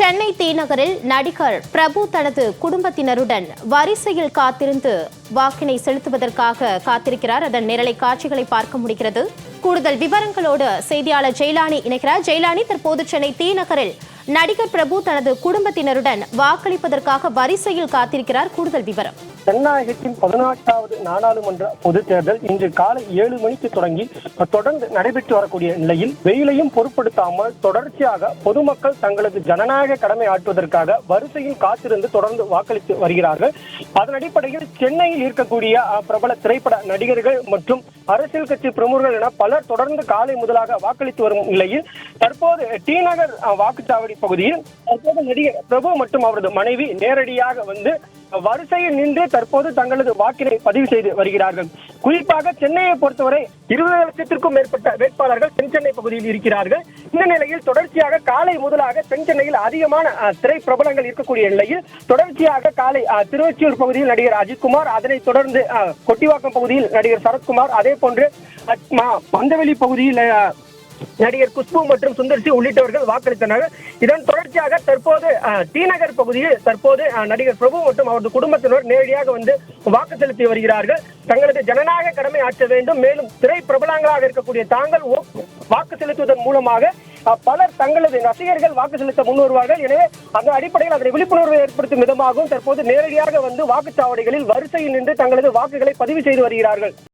சென்னை தீநகரில் நடிகர் பிரபு தனது குடும்பத்தினருடன் வரிசையில் காத்திருந்து வாக்கினை செலுத்துவதற்காக காத்திருக்கிறார். அதன் நிரலை காட்சிகளை பார்க்க முடிகிறது. கூடுதல் விவரங்களோடு செய்தியாளர் ஜெயலானி இணைக்கிறார் ஜெயலானி தற்போது சென்னை தீநகரில் நடிகர் பிரபு தனது குடும்பத்தினருடன் வாக்களிப்பதற்காக வரிசையில் காத்திருக்கிறார். கூடுதல் விவரம். ஜனநாயகத்தின் பதினான்காவது நாடாளுமன்ற பொதுத் தேர்தல் இன்று காலை ஏழு மணிக்கு தொடங்கி தொடர்ந்து நடைபெற்று வரக்கூடிய நிலையில் வெயிலையும் பொருட்படுத்தாமல் தொடர்ச்சியாக பொதுமக்கள் தங்களது ஜனநாயக கடமை ஆற்றுவதற்காக வரிசையில் காத்திருந்து தொடர்ந்து வாக்களித்து வருகிறார்கள். அதன் அடிப்படையில் சென்னையில் இருக்கக்கூடிய பிரபல திரைப்பட நடிகர்கள் மற்றும் அரசியல் கட்சி பிரமுகர்கள் என பலர் தொடர்ந்து காலை முதலாக வாக்களித்து வரும் நிலையில் தற்போது டி நகர் வாக்குச்சாவடி பகுதியில் தற்போது நடிகர் பிரபு மற்றும் அவரது மனைவி நேரடியாக வந்து வரிசையில் நின்று தற்போது தங்களது வாக்கினை பதிவு செய்து வருகிறார்கள். குறிப்பாக சென்னையை பொறுத்தவரை இருபது லட்சத்திற்கும் மேற்பட்ட வேட்பாளர்கள் தென் சென்னை பகுதியில் இருக்கிறார்கள். இந்த நிலையில் தொடர்ச்சியாக காலை முதலாக தென் சென்னையில் அதிகமான திரை பிரபலங்கள் இருக்கக்கூடிய நிலையில் தொடர்ச்சியாக காலை அஹ், பகுதியில் நடிகர் அஜித்குமார் அதனைத் தொடர்ந்து அஹ், கொட்டிவாக்கம் பகுதியில் நடிகர் சரத்குமார் அதே போன்று மந்தவெளி பகுதியில் நடிகர் குஷ்பு மற்றும் சுந்தர்சி உள்ளிட்டவர்கள் வாக்களித்தனர். இதன் தொடர்ச்சியாக தற்போது டி நகர் பகுதியில் தற்போது நடிகர் பிரபு மற்றும் அவரது குடும்பத்தினர் நேரடியாக வந்து வாக்கு செலுத்தி வருகிறார்கள். தங்களது ஜனநாயக கடமை ஆற்ற வேண்டும். மேலும் திரை பிரபலங்களாக இருக்கக்கூடிய தாங்கள் ஓ- வாக்கு செலுத்துவதன் மூலமாக பலர் தங்களது ரசிகர்கள் வாக்கு செலுத்த முன் வருவார்கள் எனவே அந்த அடிப்படையில் அதனை விழிப்புணர்வை ஏற்படுத்தும் விதமாகவும் தற்போது நேரடியாக வந்து வாக்குச்சாவடிகளில் வரிசையில் நின்று தங்களது வாக்குகளை பதிவு செய்து வருகிறார்கள்.